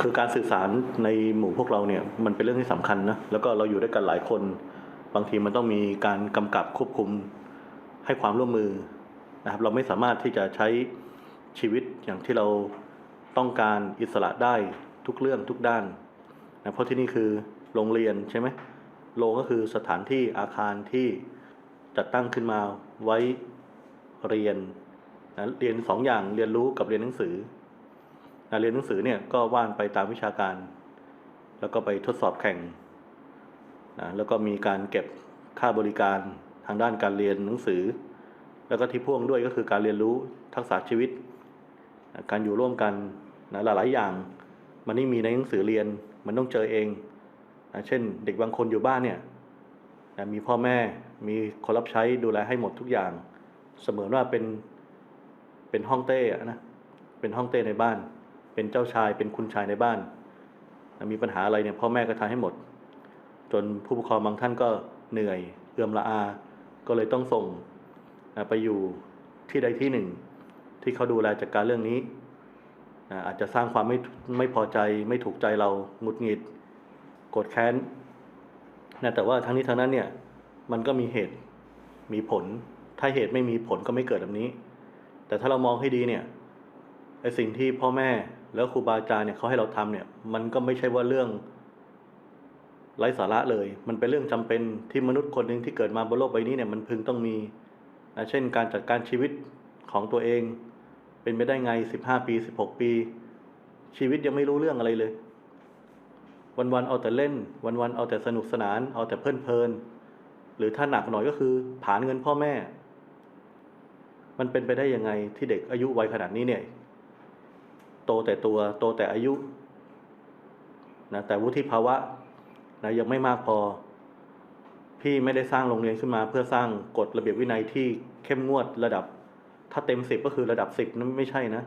คือการสื่อสารในหมู่พวกเราเนี่ยมันเป็นเรื่องที่สำคัญนะแล้วก็เราอยู่ด้วยกันหลายคน บางทีมันต้องมีการกำกับควบคุมให้ความร่วมมือนะครับ เราไม่สามารถที่จะใช้ชีวิตอย่างที่เราต้องการอิสระได้ทุกเรื่องทุกด้านนะเพราะที่นี่คือโรงเรียนใช่ไหมโรงก็คือสถานที่อาคารที่จัดตั้งขึ้นมาไว้เรียนนะเรียนสองอย่างเรียนรู้กับเรียนหนังสือ เรียนหนังสือเนี่ยก็ว่านไปตามวิชาการ แล้วก็ไปทดสอบแข่งนะแล้วก็มีการเก็บค่าบริการทางด้านการเรียนหนังสือ แล้วก็ที่พ่วงด้วยก็คือการเรียนรู้ทักษะชีวิตนะการอยู่ร่วมกันนะหลายๆอย่าง มันไม่มีในหนังสือเรียนมันต้องเจอเองนะเช่น เด็กบางคนอยู่บ้านเนี่ยนะมีพ่อแม่มีคนรับใช้ดูแลให้หมดทุกอย่าง เสมือนว่าเป็นเป็นห้องเต้นะเป็นห้องเต้ในบ้าน เป็นเจ้าชายเป็นคุณชายในบ้าน มีปัญหาอะไรเนี่ยพ่อแม่ก็ทำให้หมด จนผู้ปกครองบางท่านก็เหนื่อยเอื่อมละอา ก็เลยต้องส่งไปอยู่ที่ใดที่หนึ่ง ที่เขาดูแลจัดการเรื่องนี้ อาจจะสร้างความไม่ไม่พอใจไม่ถูกใจเราหงุดหงิดโกรธแค้นนะแต่ว่าทั้งนี้ทั้งนั้นเนี่ยมันก็มีเหตุมีผล ถ้าเหตุไม่มีผลก็ไม่เกิดแบบนี้ แต่ถ้าเรามองให้ดีเนี่ยไอสิ่งที่พ่อแม่ แล้วครูบาอาจารย์เนี่ยเขาให้เราทำเนี่ย มันก็ไม่ใช่ว่าเรื่องไร้สาระเลย มันเป็นเรื่องจำเป็นที่มนุษย์คนหนึ่งที่เกิดมาบนโลกใบนี้เนี่ยมันพึงต้องมีนะเช่นการจัดการชีวิตของตัวเอง เป็นไปได้ไงสิบห้าปีสิบหกปี ชีวิตยังไม่รู้เรื่องอะไรเลย วันๆเอาแต่เล่น วันๆเอาแต่สนุกสนาน เอาแต่เพลินเพลินหรือถ้าหนักหน่อยก็คือผานเงินพ่อแม่ มันเป็นไปได้ยังไงที่เด็กอายุวัยขนาดนี้เนี่ย โตแต่ตัว โตแต่อายุนะแต่วุฒิภาวะนะยังไม่มากพอ พี่ไม่ได้สร้างโรงเรียนขึ้นมา เพื่อสร้างกฎระเบียบวินัยที่เข้มงวดระดับ ถ้าเต็มสิบก็คือระดับสิบนั้นไม่ใช่นะ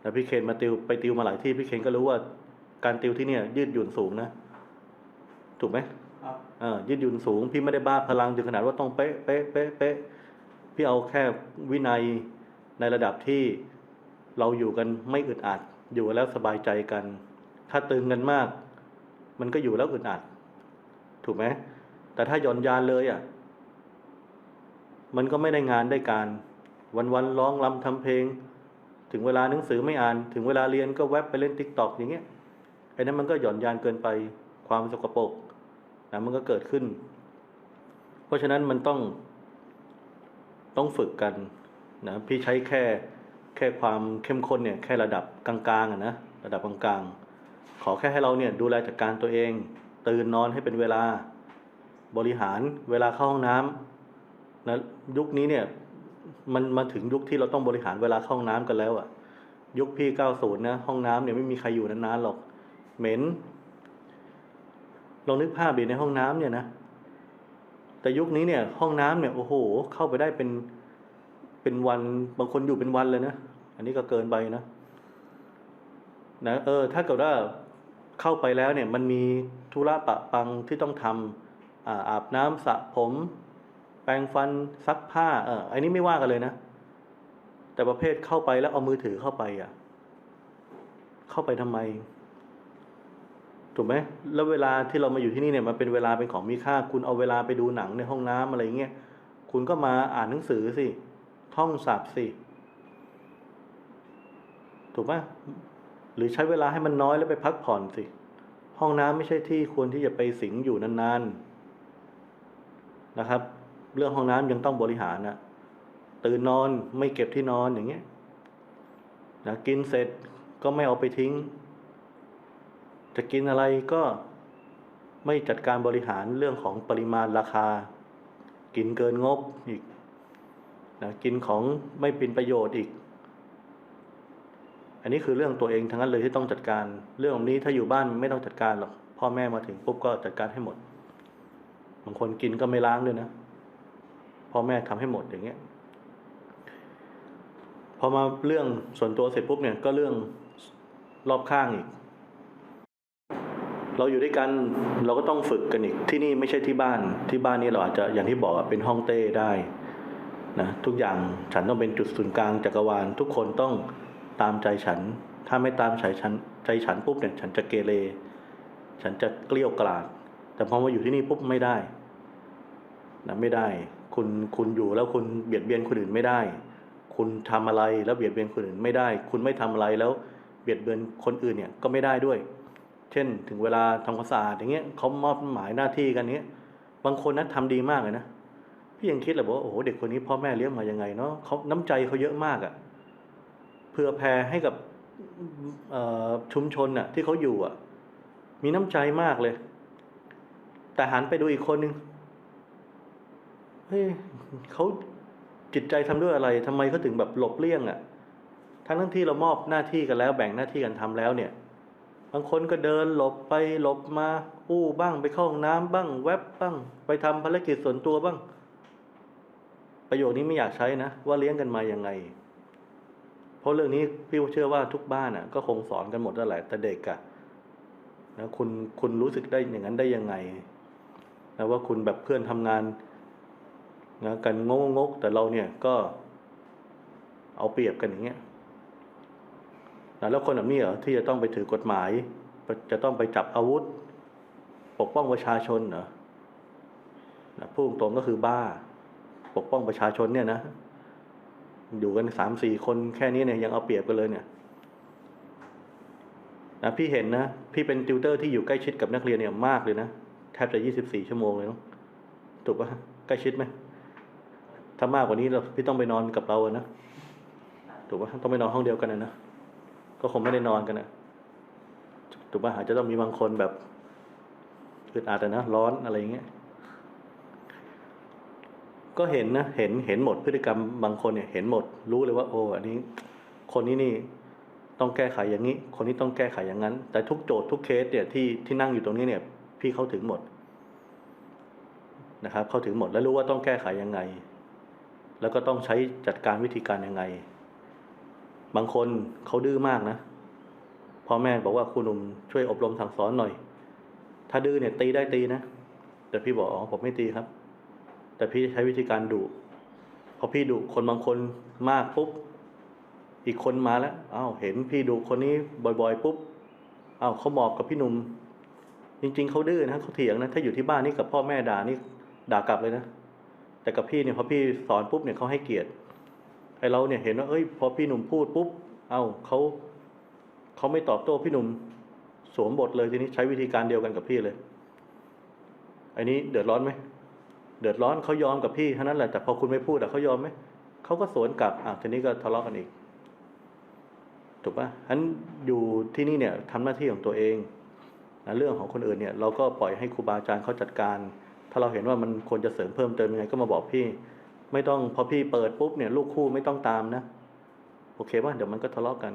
แต่พี่เคนมาติวไปติวมาหลายที่พี่เคนก็รู้ว่าการติวที่เนี่ย ยืดหยุ่นสูงนะ ถูกไหมครับเออยืดหยุ่นสูง พี่ไม่ได้บ้าพลังถึงขนาดว่าต้องเป๊ะเป๊ะเป๊ะเป๊ะพี่เอาแค่วินัยในระดับที่ เราอยู่กันไม่อึดอัด อยู่แล้วสบายใจกัน ถ้าตึงกันมาก มันก็อยู่แล้วอึดอัด ถูกไหมแต่ถ้าหย่อนยานเลยอะ มันก็ไม่ได้งานได้การ วันวันๆร้องรำทำเพลง ถึงเวลาหนังสือไม่อ่าน ถึงเวลาเรียนก็แวบไปเล่นติ๊กต็อกอย่างเงี้ยไอ้นั้นมันก็หย่อนยานเกินไปความสกปรกนะมันก็เกิดขึ้น เพราะฉะนั้นมันต้องต้องฝึกกันนะพี่ใช้แค่ แค่ความเข้มข้นเนี่ยแค่ระดับกลางๆอะนะระดับกลางๆ ขอแค่ให้เราเนี่ยดูแลจัดการตัวเอง ตื่นนอนให้เป็นเวลา บริหารเวลาเข้าห้องน้ำนะยุคนี้เนี่ยมันมาถึงยุคที่เราต้องบริหารเวลาเข้าห้องน้ำกันแล้วอะ่ะ ยุคพี่เก้าศูนย์นะห้องน้ำเนี่ยไม่มีใครอยู่นานๆหรอก เหม็นลองนึกภาพดิในห้องน้ำเนี่ยนะแต่ยุคนี้เนี่ย ห้องน้ำเนี่ยโอ้โห เข้าไปได้เป็นเป็นวันบางคนอยู่เป็นวันเลยนะ อันนี้ก็เกินไปนะนะเออ ถ้าเกิดว่าเข้าไปแล้วเนี่ย มันมีธุระปะปังที่ต้องทำอาอาบน้ำสระผม แปรงฟันซักผ้า เอออันนี้ไม่ว่ากันเลยนะ แต่ประเภทเข้าไปแล้วเอามือถือเข้าไปอะ เข้าไปทำไมถูกไหมแล้วเวลาที่เรามาอยู่ที่นี่เนี่ยมันเป็นเวลาเป็นของมีค่า คุณเอาเวลาไปดูหนังในห้องน้ำอะไรเงี้ย คุณก็มาอ่านหนังสือสิ ท่องศัพท์สิ ถูกไหมหรือใช้เวลาให้มันน้อยแล้วไปพักผ่อนสิ ห้องน้ำไม่ใช่ที่ควรที่จะไปสิงอยู่นานๆนะครับ เรื่องห้องน้ำยังต้องบริหารนะตื่นนอนไม่เก็บที่นอนอย่างเงี้ยนะกินเสร็จก็ไม่เอาไปทิ้ง จะกินอะไรก็ไม่จัดการบริหารเรื่องของปริมาณราคา กินเกินงบอีกนะกินของไม่เป็นประโยชน์อีก อันนี้คือเรื่องตัวเองทั้งนั้นเลยที่ต้องจัดการ เรื่องนี้ถ้าอยู่บ้านไม่ต้องจัดการหรอกพ่อแม่มาถึงปุ๊บก็จัดการให้หมดบางคนกินก็ไม่ล้างด้วยนะพ่อแม่ทำให้หมดอย่างเงี้ยพอมาเรื่องส่วนตัวเสร็จปุ๊บเนี่ยก็เรื่องรอบข้างอีก เราอยู่ด้วยกันเราก็ต้องฝึกกันอีก ที่นี่ไม่ใช่ที่บ้าน ที่บ้านนี่เราอาจจะอย่างที่บอกเป็นห้องเต้ได้นะทุกอย่างฉันต้องเป็นจุดศูนย์กลางจักรวาลทุกคนต้อง ตามใจฉัน ถ้าไม่ตามใจฉันใจฉันปุ๊บเนี่ยฉันจะเกเร ฉันจะเกลี้ยวกล่อมแต่พอมาอยู่ที่นี่ปุ๊บไม่ได้นะไม่ได้ คุณคุณอยู่แล้วคุณเบียดเบียนคนอื่นไม่ได้ คุณทำอะไรแล้วเบียดเบียนคนอื่นไม่ได้ คุณไม่ทำอะไรแล้วเบียดเบียนคนอื่นเนี่ยก็ไม่ได้ด้วย เช่นถึงเวลาทำความสะอาดอย่างเงี้ยเขามอบหมายหน้าที่กันเนี้ย บางคนนะทำดีมากเลยนะพี่ยังคิดเลยว่าโอ้โหเด็กคนนี้พ่อแม่เลี้ยงมายังไงเนาะเขาน้ำใจเขาเยอะมากอะ่ะ เพื่อแผ่ให้กับชุมชนน่ะที่เขาอยู่อะ มีน้ำใจมากเลย แต่หันไปดูอีกคนนึงเฮ้ยเขาจิตใจทำด้วยอะไรทำไมเขาถึงแบบหลบเลี่ยงอะ ทั้งทั้งที่เรามอบหน้าที่กันแล้ว แบ่งหน้าที่กันทำแล้วเนี่ย บางคนก็เดินหลบไปหลบมา อู้บ้างไปเข้าห้องน้ำบ้าง แวบบ้าง ไปทำภารกิจส่วนตัวบ้าง ประโยคนี้ไม่อยากใช้นะ ว่าเลี้ยงกันมายังไง ราะเรื่องนี้พี่เชื่อว่าทุกบ้านอะก็คงสอนกันหมดแล้วแหละแต่เด็กอะนะคุณคุณรู้สึกได้อย่างนั้นได้ยังไงนะว่าคุณแบบเพื่อนทำงานนะกันงงงกๆแต่เราเนี่ยก็เอาเปรียบกันอย่างเงี้ยนะแล้วคนแบบนี้เหรอที่จะต้องไปถือกฎหมาย จะต้องไปจับอาวุธ ปกป้องประชาชนเหรอนะพูดตรงก็คือบ้า ปกป้องประชาชนเนี่ยนะ อยู่กันสามสี่คนแค่นี้เนี่ยยังเอาเปรียบกันเลยเนี่ยนะพี่เห็นนะ พี่เป็นติวเตอร์ที่อยู่ใกล้ชิดกับนักเรียนเนี่ยมากเลยนะแทบจะยี่สิบสี่ชั่วโมงเลยเนอะถูกปะใกล้ชิดไหมถ้ามากกว่านี้เราพี่ต้องไปนอนกับเราอะนะถูกปะต้องไปนอนห้องเดียวกันนะก็คงไม่ได้นอนกันนะถูกปะอาจจะต้องมีบางคนแบบอึดอัดนะร้อนอะไรอย่างเงี้ย ก็เห็นนะ เห็นเห็นหมดพฤติกรรมบางคนเนี่ย เห็นหมดรู้เลยว่าโอ้อันนี้ คนนี้นี่ต้องแก้ไขอย่างนี้ คนนี้ต้องแก้ไขอย่างนั้น แต่ทุกโจทย์ทุกเคสเนี่ยที่ที่นั่งอยู่ตรงนี้เนี่ย พี่เข้าถึงหมดนะครับ เข้าถึงหมดแล้วรู้ว่าต้องแก้ไขยังไง แล้วก็ต้องใช้จัดการวิธีการยังไง บางคนเขาดื้อมากนะพ่อแม่บอกว่าคุณหนุ่มช่วยอบรมสั่งสอนหน่อย ถ้าดื้อเนี่ยตีได้ตีนะแต่พี่บอกอ๋อผมไม่ตีครับ แต่พี่ใช้วิธีการดุพอพี่ดุคนบางคนมากปุ๊บ อีกคนมาแล้วอ้าวเห็นพี่ดุคนนี้บ่อยๆ ปุ๊บอ้าวเขาหมอบกับพี่หนุ่ม จริง ๆเขาดื้อนะเขาเถียงนะถ้าอยู่ที่บ้านนี่กับพ่อแม่ด่านี่ด่ากลับเลยนะแต่กับพี่เนี่ยพอพี่สอนปุ๊บเนี่ยเขาให้เกียรติไอเราเนี่ยเห็นว่าเอ้ย พอพี่หนุ่มพูดปุ๊บ เอ้าเขาเขาไม่ตอบโต้พี่หนุ่มสวมบทเลยทีนี้ใช้วิธีการเดียวกันกับพี่เลย อันนี้เดือดร้อนไหม เดือดร้อนเขายอมกับพี่เท่านั้นแหละแต่พอคุณไม่พูดอะเขายอมไหมเขาก็สวนกลับอะทีนี้ก็ทะเลาะกันอีกถูกปะฉะนั้นอยู่ที่นี่เนี่ยทำหน้าที่ของตัวเองนะเรื่องของคนอื่นเนี่ย เราก็ปล่อยให้ครูบาอาจารย์เขาจัดการ ถ้าเราเห็นว่ามันควรจะเสริมเพิ่มเติมยังไงก็มาบอกพี่ ไม่ต้องพอพี่เปิดปุ๊บเนี่ย ลูกคู่ไม่ต้องตามนะโอเคป่ะเดี๋ยวมันก็ทะเลาะกัน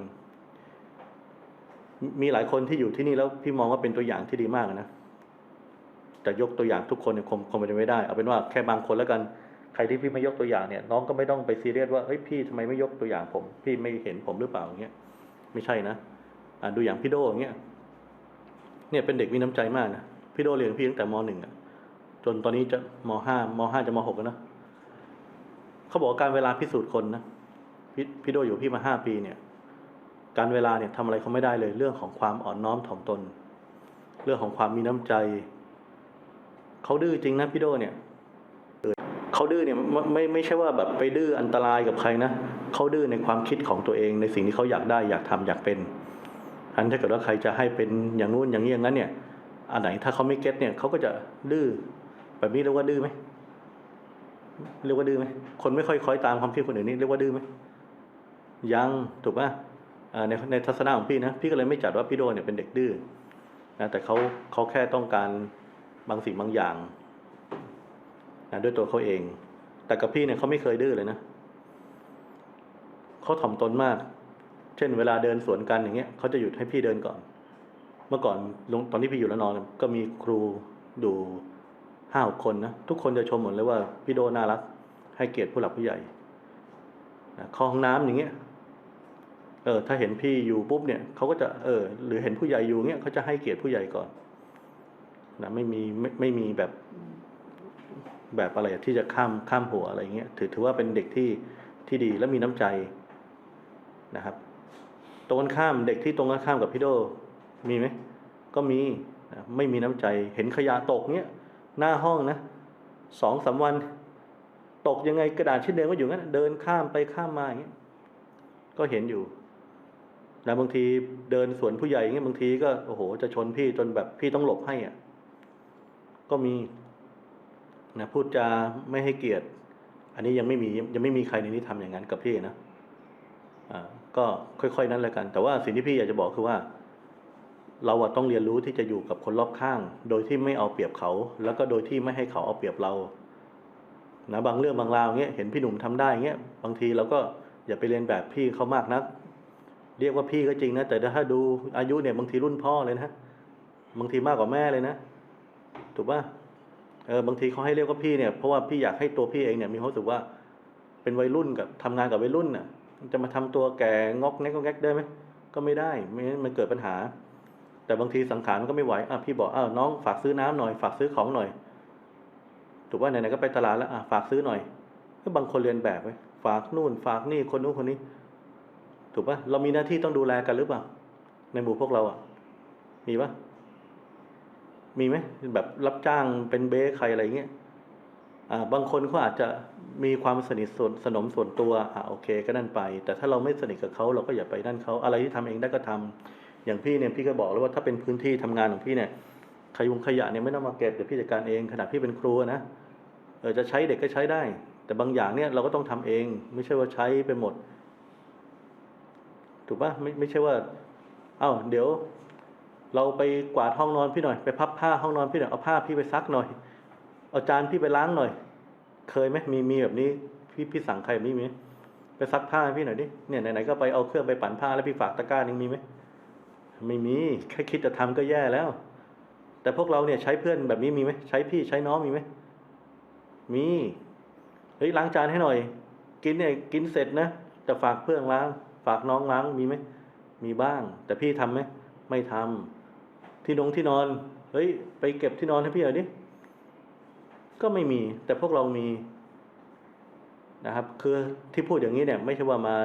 มีหลายคนที่อยู่ที่นี่แล้วพี่มองว่าเป็นตัวอย่างที่ดีมากนะ จะยกตัวอย่างทุกคนเนี่ยคงคงเป็นไม่ได้ เอาเป็นว่าแค่บางคนแล้วกันใครที่พี่ไม่ยกตัวอย่างเนี่ยน้องก็ไม่ต้องไปซีเรียสว่าเฮ้ยพี่ทำไมไม่ยกตัวอย่างผม พี่ไม่เห็นผมหรือเปล่าอย่างเงี้ยไม่ใช่นะอ่าดูอย่างพี่โดอย่างเงี้ยเนี่ยเป็นเด็กมีน้ำใจมากนะพี่โดเรียนพี่ตั้งแต่มหนึ่งอะจนตอนนี้จะมห้ามห้าจะมหกแล้วนะเขาบอกว่าการเวลาพิสูจน์คนนะพี่พี่โดอยู่พี่มาห้าปีเนี่ย การเวลาเนี่ยทำอะไรเขาไม่ได้เลย เรื่องของความอ่อนน้อมถ่อมตน เรื่องของความมีน้ำใจ เขาดื้อจริงนะพี่โดเนี่ยเขาดื้อเนี่ยไม่ไม่ใช่ว่าแบบไปดื้ออันตรายกับใครนะเขาดื้อในความคิดของตัวเองในสิ่งที่เขาอยากได้อยากทำอยากเป็นอันถ้าเกิดว่าใครจะให้เป็นอย่างนู้นอย่างนี้อย่างนั้นเนี่ยอันไหนถ้าเขาไม่เก็ตเนี่ยเขาก็จะดื้อแบบนี้เรียกว่าดื้อไหมเรียกว่าดื้อไหมคนไม่ค่อยคอยตามความคิดคนอื่นนี่เรียกว่าดื้อไหมยังถูกป่ะในในทัศนะของพี่นะพี่ก็เลยไม่จัดว่าพี่โดเนี่ยเป็นเด็กดื้อนะแต่เขาเขาแค่ต้องการ บางสิ่งบางอย่างนะด้วยตัวเขาเอง แต่กับพี่เนี่ยเขาไม่เคยดื้อเลยนะเขาถ่อมตนมาก เช่น เวลาเดินสวนกันอย่างเงี้ยเขาจะหยุดให้พี่เดินก่อน เมื่อก่อนตอนที่พี่อยู่แล้วนอนก็มีครูดูห้าหกคนนะทุกคนจะชมหมดเลยว่าพี่โดน่ารัก ให้เกียรติผู้หลักผู้ใหญ่นะข้องน้ำอย่างเงี้ย เออ ถ้าเห็นพี่อยู่ปุ๊บเนี่ยเขาก็จะเออ หรือเห็นผู้ใหญ่อยู่เงี้ยเขาจะให้เกียรติผู้ใหญ่ก่อน นะไม่มีไม่ไม่มีแบบแบบอะไรที่จะข้ามข้ามหัวอะไรเงี้ยถือถือว่าเป็นเด็กที่ที่ดีและมีน้ำใจนะครับตตรงกันข้ามเด็กที่ตรงกันข้ามกับพี่โดมีไหมก็มีนะไม่มีน้ำใจ เห็นขยะตกเนี้ยหน้าห้องนะสองสามวัน ตกยังไงกระดาษชิ้นเดิมก็อยู่งั้นเดินข้ามไปข้ามมาอย่างเงี้ยก็เห็นอยู่นะบางทีเดินสวนผู้ใหญ่อย่างเงี้ยบางทีก็โอ้โหจะชนพี่จนแบบพี่ต้องหลบให้อะ ก็มีนะพูดจาไม่ให้เกียรติ อันนี้ยังไม่มียังไม่มีใครในนี้ทำอย่างนั้นกับพี่นะอ่าก็ค่อยๆนั้นแล้วกัน แต่ว่าสิ่งที่พี่อยากจะบอกคือว่า เราต้องเรียนรู้ที่จะอยู่กับคนรอบข้าง โดยที่ไม่เอาเปรียบเขา แล้วก็โดยที่ไม่ให้เขาเอาเปรียบเรานะบางเรื่องบางราวเงี้ยเห็นพี่หนุ่มทำได้เงี้ยบางทีเราก็อย่าไปเรียนแบบพี่เขามากนัก เรียกว่าพี่ก็จริงนะแต่ถ้าดูอายุเนี่ยบางทีรุ่นพ่อเลยนะบางทีมากกว่าแม่เลยนะ ถูกป่ะเออบางทีเขาให้เรียกว่าพี่เนี่ยเพราะว่าพี่อยากให้ตัวพี่เองเนี่ยมีความรู้สึกว่าเป็นวัยรุ่นกับทำงานกับวัยรุ่นน่ะ จะมาทำตัวแก่งอกแงกงอกแงกได้ไหมก็ไม่ได้ไม่งั้นมันเกิดปัญหา แต่บางทีสังขารมันก็ไม่ไหวอะพี่บอกอ้าวน้องฝากซื้อน้ำหน่อย ฝากซื้อของหน่อย ถูกว่าไหนๆก็ไปตลาดแล้วอะฝากซื้อหน่อยก็บางคนเรียนแบบไว้ฝากนู่น ฝากนี่คนนู้นคนนี้ ถูกปะเรามีหน้าที่ต้องดูแลกันหรือเปล่าในหมู่พวกเราอะ มีปะ มีไหมแบบรับจ้างเป็นเบ้ใครอะไรเงี้ยอ่าบางคนเขาอาจจะมีความสนิทส่วนสนมส่วนตัวอ่าโอเคก็นั่นไป แต่ถ้าเราไม่สนิทกับเขาเราก็อย่าไปนั่นเขาอะไรที่ทำเองได้ก็ทำอย่างพี่เนี่ยพี่ก็บอกแล้วว่าถ้าเป็นพื้นที่ทำงานของพี่เนี่ยขยุงขยะเนี่ยไม่ต้องมาเก็บเดี๋ยวพี่จัดการเองขณะพี่เป็นครูนะเออจะใช้เด็กก็ใช้ได้ แต่บางอย่างเนี่ยเราก็ต้องทำเอง ไม่ใช่ว่าใช้ไปหมด ถูกปะไม่ไม่ใช่ว่า เอ้าเดี๋ยว เราไปกวาดห้องนอนพี่หน่อย ไปพับผ้าห้องนอนพี่หน่อยเอาผ้าพี่ไปซักหน่อย เอาจานพี่ไปล้างหน่อย เคยไหมมีมีแบบนี้ พี่พี่สั่งใครแบบนี้มีไหมไปซักผ้าพี่หน่อยดิเนี่ยไหนๆก็ไปเอาเครื่องไปปั่นผ้าแล้วพี่ฝากตะกร้านึงมีไหมไม่มีแค่คิดจะทำก็แย่แล้ว แต่พวกเราเนี่ยใช้เพื่อนแบบนี้มีไหมใช้พี่ใช้น้องมีไหมมีเฮ้ยล้างจานให้หน่อย กินเนี่ยกินเสร็จนะแต่ฝากเพื่อนล้าง ฝากน้องล้างมีไหมมีบ้าง แต่พี่ทำไหมไม่ทำ ที่นงที่นอน เฮ้ย ไปเก็บที่นอนให้พี่หน่อยดิ ก็ไม่มี แต่พวกเรามีนะครับ คือที่พูดอย่างนี้เนี่ย ไม่ใช่ว่ามา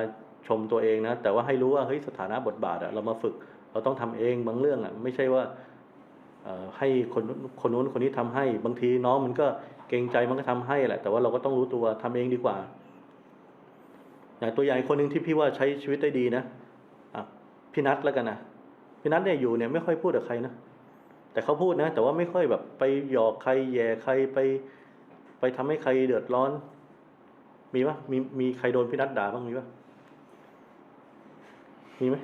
ชมตัวเองนะ แต่ว่าให้รู้ว่าเฮ้ยสถานะบทบาทอะเรามาฝึก เราต้องทำเองบางเรื่องอะไม่ใช่ว่าให้คนคนนู้นคนนี้ทำให้ บางทีน้องมันก็เกรงใจมันก็ทำให้แหละ แต่ว่าเราก็ต้องรู้ตัวทำเองดีกว่าอย่างตัวอย่างคนหนึ่งที่พี่ว่าใช้ชีวิตได้ดีนะอะพี่นัทแล้วกันนะ พี่นัทเนี่ยอยู่เนี่ยไม่ค่อยพูดกับใครนะแต่เขาพูดนะ แต่ว่าไม่ค่อยแบบไปหยอกใครแย่ใครไป ไปทำให้ใครเดือดร้อน มีปะมีมีใครโดนพี่นัทด่าบ้างมีปะมีไหม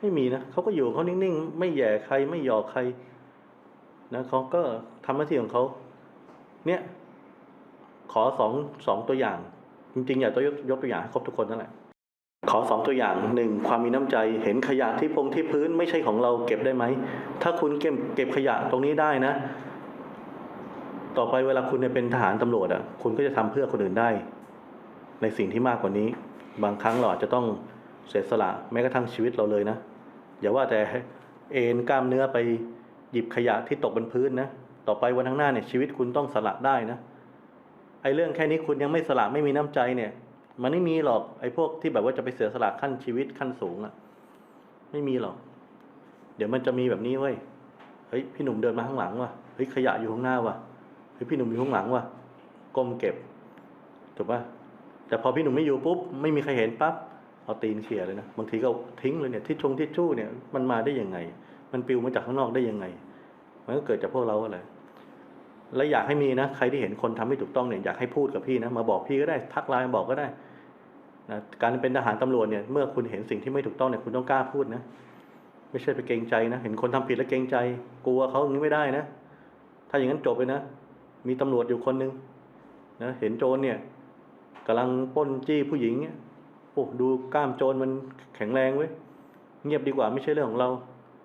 ไม่มีนะเขาก็อยู่เขานิ่งๆ ไม่แย่ใครไม่หยอกใครนะเขาก็ทำหน้าที่ของเขาเนี่ย ขอสองสองตัวอย่าง จริงๆอยากจะยกยกตัวอย่างให้ครบทุกคนนั่นแหละ ขอสองตัวอย่างหนึ่งความมีน้ำใจเห็นขยะที่พงที่พื้นไม่ใช่ของเราเก็บได้ไหม ถ้าคุณเก็บเก็บขยะตรงนี้ได้นะ ต่อไปเวลาคุณเนี่ยเป็นทหารตำรวจอะคุณก็จะทำเพื่อคนอื่นได้ ในสิ่งที่มากกว่านี้ บางครั้งเราอาจจะต้องเสียสละแม้กระทั่งชีวิตเราเลยนะ อย่าว่าแต่เอ็นกล้ามเนื้อไปหยิบขยะที่ตกบนพื้นนะ ต่อไปวันข้างหน้าเนี่ยชีวิตคุณต้องสละได้นะไอ้เรื่องแค่นี้คุณยังไม่สละไม่มีน้ำใจเนี่ย มันไม่มีหรอกไอ้พวกที่แบบว่าจะไปเสียสละขั้นชีวิตขั้นสูงอะไม่มีหรอก เดี๋ยวมันจะมีแบบนี้เว้ยเฮ้ยพี่หนุ่มเดินมาข้างหลังว่ะเฮ้ยขยะอยู่ข้างหน้าว่ะเฮ้ยพี่หนุ่มอยู่ข้างหลังว่ะก้มเก็บถูกป่ะแต่พอพี่หนุ่มไม่อยู่ปุ๊บไม่มีใครเห็นปั๊บเอาตีนเขี่ยเลยนะบางทีก็ทิ้งเลยเนี่ยที่ชงที่ชู่เนี่ยมันมาได้ยังไง มันปลิวมาจากข้างนอกได้ยังไง มันก็เกิดจากพวกเราอะไรและอยากให้มีนะ ใครที่เห็นคนทำไม่ถูกต้องเนี่ยอยากให้พูดกับพี่นะ มาบอกพี่ก็ได้ ทักไลน์มาบอกก็ได้ นะการเป็นทหารตำรวจเนี่ยเมื่อคุณเห็นสิ่งที่ไม่ถูกต้องเนี่ยคุณต้องกล้าพูดนะไม่ใช่ไปเกรงใจนะ เห็นคนทำผิดแล้วเกรงใจ กลัวเขาอย่างนี้ไม่ได้นะ ถ้าอย่างนั้นจบเลยนะ มีตำรวจอยู่คนหนึ่งนะเห็นโจรเนี่ยกำลังป้นจี้ผู้หญิงเนี่ยโอ้ดูกล้ามโจรมันแข็งแรงเว้ยเงียบดีกว่าไม่ใช่เรื่องของเรา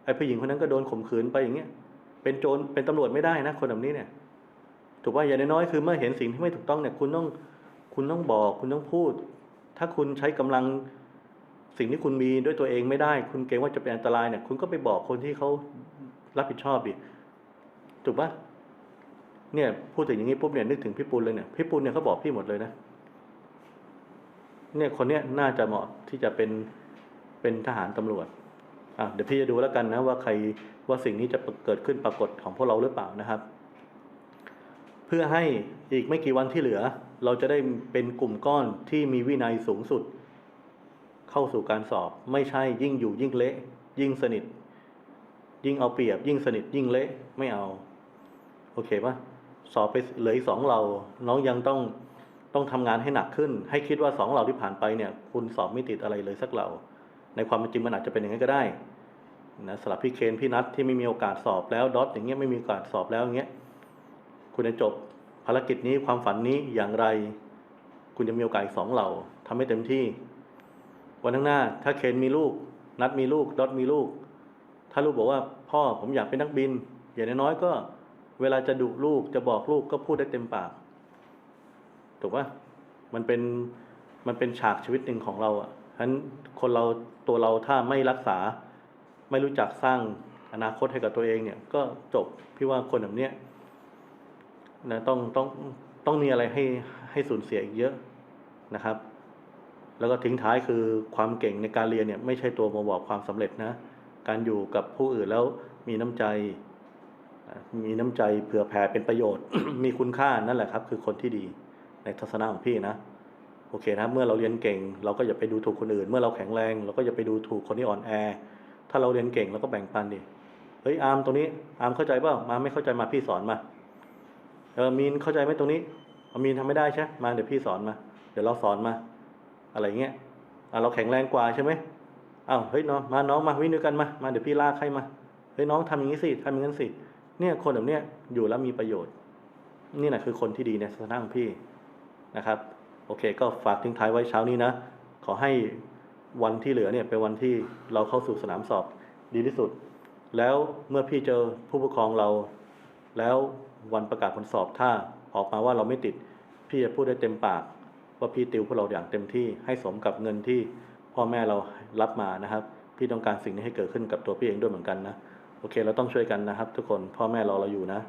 ไอ้ผู้หญิงคนนั้นก็โดนข่มขืนไปอย่างเงี้ยเป็นโจรเป็นตำรวจไม่ได้นะคนแบบนี้เนี่ย ถูกว่าอย่างน้อยๆคือเมื่อเห็นสิ่งที่ไม่ถูกต้องเนี่ย คุณต้องคุณต้องบอก คุณต้องพูด ถ้าคุณใช้กำลังสิ่งที่คุณมีด้วยตัวเองไม่ได้ คุณเกรงว่าจะเป็นอันตรายเนี่ย คุณก็ไปบอกคนที่เขารับผิดชอบดิถูกปะเนี่ยพูดถึงอย่างนี้ปุ๊บเนี่ยนึกถึงพี่ปุณเลยเนี่ยพี่ปุณเนี่ยเขาบอกพี่หมดเลยนะเนี่ยคนเนี้ยน่าจะเหมาะที่จะเป็นเป็นทหารตำรวจอะเดี๋ยวพี่จะดูแล้วกันนะว่าใครว่าสิ่งนี้จะเกิดขึ้นปรากฏของพวกเราหรือเปล่านะครับ เพื่อให้อีกไม่กี่วันที่เหลือเราจะได้เป็นกลุ่มก้อนที่มีวินัยสูงสุด เข้าสู่การสอบ ไม่ใช่ยิ่งอยู่ยิ่งเละ ยิ่งสนิท ยิ่งเอาเปรียบ ยิ่งสนิทยิ่งเละไม่เอา โอเคปะสอบไปเหลืออีกสองเรา น้องยังต้องต้องทำงานให้หนักขึ้น ให้คิดว่าสองเราที่ผ่านไปเนี่ย คุณสอบไม่ติดอะไรเลยสักเรา ในความเป็นจริงมันอาจจะเป็นอย่างนั้นก็ได้นะสำหรับพี่เคนพี่นัทที่ไม่มีโอกาสสอบแล้วดอทอย่างเงี้ยไม่มีโอกาสสอบแล้วอย่างเงี้ยคุณจะจบ ภารกิจนี้ความฝันนี้อย่างไร คุณจะมีโอกาสอีกสองเหล่าทำให้เต็มที่ วันข้างหน้า ถ้าเคนมีลูก นัดมีลูกดอทมีลูก ถ้าลูกบอกว่าพ่อผมอยากเป็นนักบิน อย่างน้อยก็ เวลาจะดุลูกจะบอกลูกก็พูดได้เต็มปากถูกปะมันเป็นมันเป็นฉากชีวิตหนึ่งของเราอะฉะนั้นคนเราตัวเราถ้าไม่รักษา ไม่รู้จักสร้างอนาคตให้กับตัวเองเนี่ย ก็จบพี่ว่าคนแบบเนี้ย นะต้องต้องต้องมีอะไรให้ให้สูญเสียอีกเยอะนะครับ แล้วก็ทิ้งท้ายคือความเก่งในการเรียนเนี่ยไม่ใช่ตัวมาบอกความสำเร็จนะ การอยู่กับผู้อื่นแล้วมีน้ำใจ มีน้ำใจเผื่อแผ่เป็นประโยชน์ มีคุณค่านั่นแหละครับ คือคนที่ดีในทัศนะของพี่นะโอเคนะเมื่อเราเรียนเก่ง เราก็อย่าไปดูถูกคนอื่น เมื่อเราแข็งแรง เราก็อย่าไปดูถูกคนที่อ่อนแอ ถ้าเราเรียนเก่งเราก็แบ่งปันดิเฮ้ยอาร์มตรงนี้อาร์มเข้าใจเปล่ามาไม่เข้าใจมาพี่สอนมา เออมีนเข้าใจไหมตรงนี้เอามีนทำไม่ได้ใช่มาเดี๋ยวพี่สอนมา เดี๋ยวเราสอนมา อะไรเงี้ยอะเราแข็งแรงกว่าใช่ไหมอ้าวเฮ้ยน้องมาน้องมาวิ่งด้วยกันมามาเดี๋ยวพี่ลากให้มาเฮ้ยน้องทำอย่างนี้สิทำอย่างนั้นสิเนี่ยคนแบบเนี้ยอยู่แล้วมีประโยชน์ นี่แหละคือคนที่ดีในศาสนาของพี่นะครับ โอเค ก็ฝากทิ้งท้ายไว้เช้านี้นะ ขอให้วันที่เหลือเนี่ยเป็นวันที่เราเข้าสู่สนามสอบดีที่สุด แล้วเมื่อพี่เจอผู้ปกครองเราแล้ว วันประกาศผลสอบถ้าออกมาว่าเราไม่ติด พี่จะพูดได้เต็มปาก ว่าพี่ติวพวกเราอย่างเต็มที่ให้สมกับเงินที่พ่อแม่เรารับมานะครับ พี่ต้องการสิ่งนี้ให้เกิดขึ้นกับตัวพี่เองด้วยเหมือนกันนะโอเค เราต้องช่วยกันนะครับ ทุกคนพ่อแม่รอเราอยู่นะ